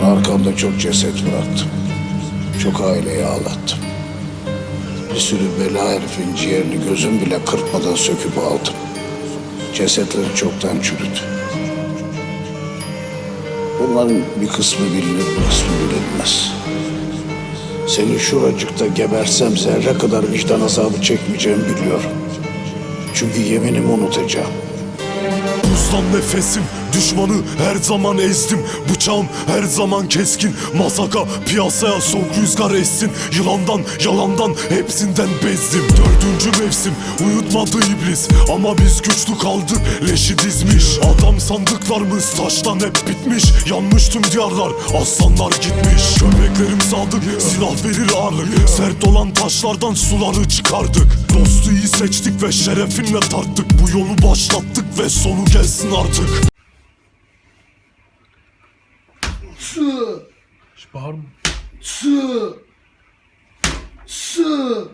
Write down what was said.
arkamda çok ceset bıraktım. Çok aileyi ağlattım. Bir sürü bela herifin ciğerini gözüm bile kırpmadan söküp aldım. Cesetleri çoktan çürüdü. Bunların bir kısmı bilinir, bir kısmı bilinmez. Seni şuracıkta gebersem zerre kadar vicdan azabı çekmeyeceğimi biliyorum. Çünkü yeminimi unutacağım. Buzdan nefesim Düşmanı her zaman ezdim. Bıçağım her zaman keskin. Masaka piyasaya soğuk rüzgar essin. Yılandan yalandan hepsinden bezdim. Dördüncü mevsim uyutmadı iblis. Ama biz güçlü kaldık leşi dizmiş. Adam sandıklarımız taştan hep bitmiş. Yanmış tüm diyarlar aslanlar gitmiş. Köpeklerim sadık silah verir ağırlık. Sert olan taşlardan suları çıkardık. Dostu iyi seçtik ve şerefinle tarttık. Bu yolu başlattık ve sonu gelsin artık. Bağırma. Sı. Sı.